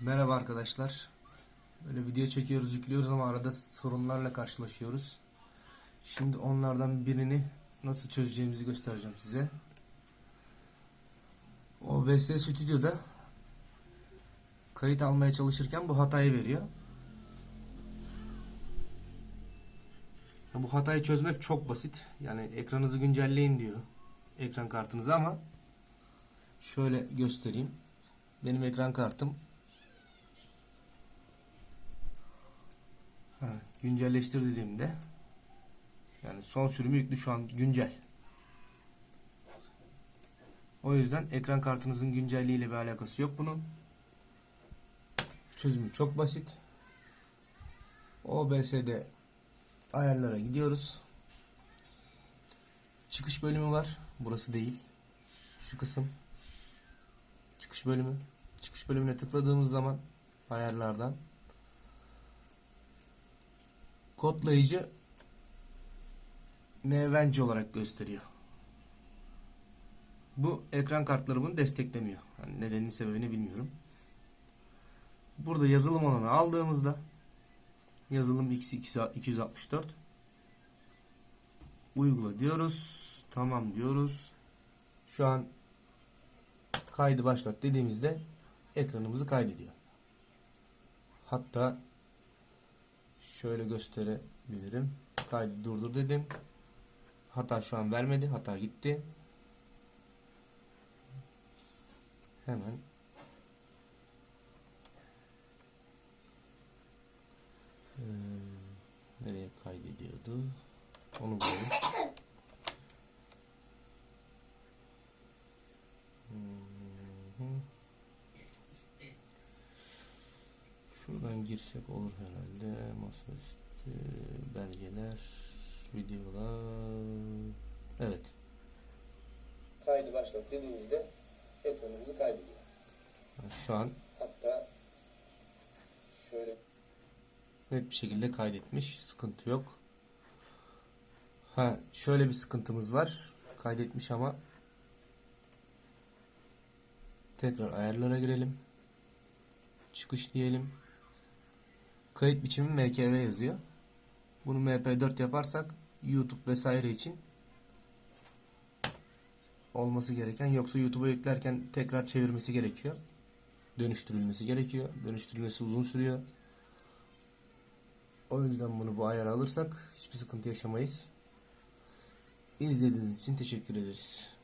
Merhaba arkadaşlar. Böyle video çekiyoruz, yüklüyoruz ama arada sorunlarla karşılaşıyoruz. Şimdi onlardan birini nasıl çözeceğimizi göstereceğim size. OBS Stüdyo'da kayıt almaya çalışırken bu hatayı veriyor. Bu hatayı çözmek çok basit. Yani ekranınızı güncelleyin diyor. Ekran kartınızı ama şöyle göstereyim. Benim ekran kartım Güncelleştir dediğimde yani son sürümü yüklü şu an güncel. O yüzden ekran kartınızın güncelliği ile bir alakası yok bunun. Çözümü çok basit. OBS'de ayarlara gidiyoruz. Çıkış bölümü var. Burası değil. Şu kısım. Çıkış bölümü. Çıkış bölümüne tıkladığımız zaman ayarlardan kodlayıcı Nevenci olarak gösteriyor. Bu ekran kartları bunu desteklemiyor. Yani nedenini sebebini bilmiyorum. Burada yazılım olanı aldığımızda yazılım X264 uygula diyoruz. Tamam diyoruz. Şu an kaydı başlat dediğimizde ekranımızı kaydediyor. Hatta şöyle gösterebilirim. Kaydı durdur dedim. Hata şu an vermedi. Hata gitti. Hemen Ee, nereye kaydediyordu? Onu bulayım. Hı Şuradan girsek olur herhalde. Masaüstü, belgeler, videolar. Evet. kaydı başlat dediğimizde ekranımızı kaydediyor. Şu an Hatta şöyle net bir şekilde kaydetmiş. Sıkıntı yok. Ha şöyle bir sıkıntımız var. Kaydetmiş ama tekrar ayarlara girelim. Çıkış diyelim. Kayıt biçimi MKV yazıyor. Bunu MP4 yaparsak YouTube vesaire için olması gereken yoksa YouTube'a yüklerken tekrar çevirmesi gerekiyor. Dönüştürülmesi gerekiyor. Dönüştürülmesi uzun sürüyor. O yüzden bunu bu ayara alırsak hiçbir sıkıntı yaşamayız. İzlediğiniz için teşekkür ederiz.